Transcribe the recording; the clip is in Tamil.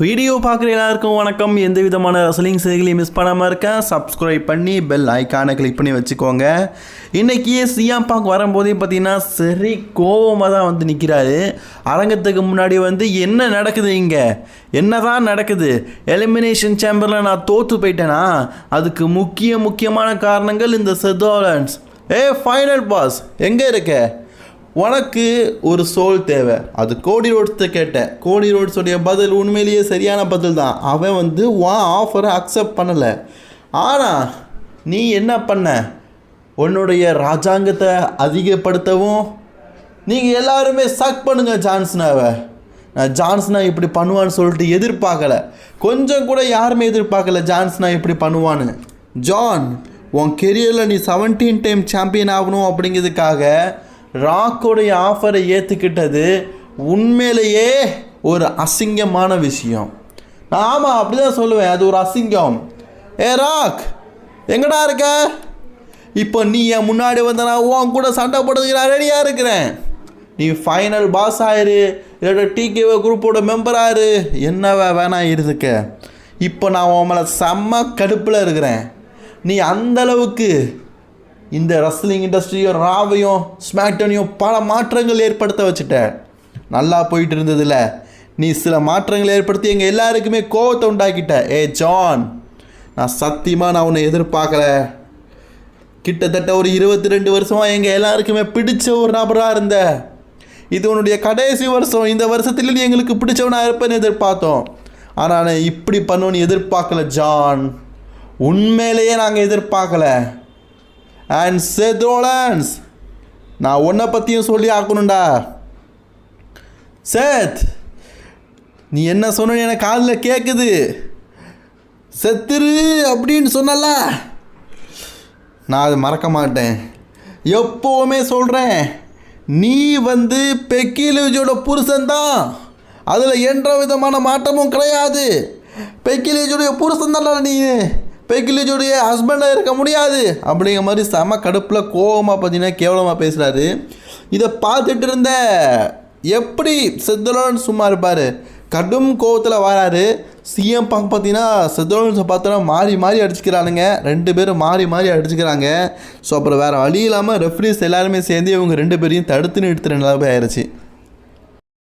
வீடியோ பார்க்குற எல்லாருக்கும் வணக்கம். எந்த விதமான ரசலிங் செய்திகளையும் மிஸ் பண்ணாமல் இருக்கேன் சப்ஸ்கிரைப் பண்ணி பெல் ஐக்கானை கிளிக் பண்ணி வச்சுக்கோங்க. இன்றைக்கி சியாம் பாக் வரும்போதே பார்த்தீங்கன்னா சரி கோவமாக தான் வந்து நிற்கிறாரு அரங்கத்துக்கு முன்னாடி வந்து என்ன நடக்குது இங்கே? என்ன தான் நடக்குது எலிமினேஷன் சேம்பரில் நான் தோற்று போயிட்டேனா? அதுக்கு முக்கிய முக்கியமான காரணங்கள் இந்த செதோலன்ஸ் ஏ ஃபைனல் பாஸ் எங்கே இருக்க? உனக்கு ஒரு சோல் தேவை. அது கோடி ரோட்ஸை கேட்டேன். கோடி ரோட்ஸுடைய பதில் உண்மையிலேயே சரியான பதில் தான் அவன் வந்து உன் ஆஃபரை அக்செப்ட் பண்ணலை. ஆனால் நீ என்ன பண்ண? உன்னுடைய ராஜாங்கத்தை அதிகப்படுத்தவும் நீங்கள் எல்லாருமே சக் பண்ணுங்கள் ஜான்சனாவை நான் ஜான்ஸ்னா இப்படி பண்ணுவான்னு சொல்லிட்டு எதிர்பார்க்கல. கொஞ்சம் கூட யாருமே எதிர்பார்க்கல ஜான்ஸ்னா இப்படி பண்ணுவான்னு. ஜான் உன் கெரியரில் நீ செவன்டீன் டைம் சாம்பியன் ஆகணும் அப்படிங்கிறதுக்காக ராக்கோடைய ஆஃபரை ஏற்றுக்கிட்டது உண்மையிலேயே ஒரு அசிங்கமான விஷயம். நான் ஆமாம் அப்படி தான் சொல்லுவேன். அது ஒரு அசிங்கம். ஏ ராக் எங்கடா இருக்க? இப்போ நீ என் முன்னாடி வந்த நான் உன் கூட சண்டை போடுறதுக்கு நான் ரெடியாக இருக்கிறேன். நீ ஃபைனல் பாஸ் ஆயிரு. இல்லைடா டிகேஓ குரூப்போட மெம்பர் ஆயிரு. என்னவா வேணாம் இருக்க இப்போ நான் உன் மேலே செம்ம கடுப்பில் இருக்கிறேன். நீ அந்தளவுக்கு இந்த ரஸ்லிங் இண்டஸ்ட்ரியும் ராவையும் ஸ்மாக்டனையும் பல மாற்றங்கள் ஏற்படுத்த வச்சுட்ட நல்லா போயிட்டு இருந்ததில்ல நீ சில மாற்றங்கள் ஏற்படுத்தி எங்கள் எல்லாருக்குமே கோவத்தை உண்டாக்கிட்ட. ஏ ஜான் நான் சத்தியமாக நான் உன்னை எதிர்பார்க்கல. கிட்டத்தட்ட ஒரு இருபத்தி ரெண்டு வருஷமாக எங்கள் எல்லாருக்குமே பிடிச்ச ஒரு நபராக இருந்த. இது உன்னுடைய கடைசி வருஷம். இந்த வருஷத்துல நீ எங்களுக்கு பிடிச்சவனாக இருப்பேன்னு எதிர்பார்த்தோம். ஆனால் நான் இப்படி பண்ணுன்னு எதிர்பார்க்கல ஜான். உண்மையிலேயே நாங்கள் எதிர்பார்க்கல. அண்ட் செத்ரோலன்ஸ் நான் உன்னை பற்றியும் சொல்லி ஆக்கணும்டா. சேத் நீ என்ன சொன்ன எனக்கு காதில் கேட்குது செத்துரு அப்படின்னு சொன்னல நான் அதை மறக்க மாட்டேன். எப்போவுமே சொல்கிறேன் நீ வந்து பெக்கிலேஜோட புருஷன்தான். அதில் எந்த விதமான மாற்றமும் கிடையாது. பெக்கிலேஜோடைய புருஷன் தான்டா நீ. பெக்கிலேஜோடைய ஹஸ்பண்டாக இருக்க முடியாது. அப்படிங்கிற மாதிரி செம கடுப்பில் கோவமாக பார்த்தீங்கன்னா கேவலமாக பேசுகிறாரு இதை பார்த்துட்டு இருந்த எப்படி செத்தலோன்னு சும்மா இருப்பார்? கடும் கோவத்தில் வராரு. சிஎம் பாங்க பார்த்தீங்கன்னா செத்தலோன்ஸை பார்த்தோன்னா மாறி மாறி அடிச்சுக்கிறானுங்க. ரெண்டு பேரும் மாறி மாறி அடிச்சுக்கிறாங்க. ஸோ அப்புறம் வேறு வழி இல்லாமல் ரெஃப்ரிஸ் எல்லாருமே சேர்ந்து இவங்க ரெண்டு பேரையும் தடுத்து நிறுத்துகிற நிலைமை ஆயிடுச்சு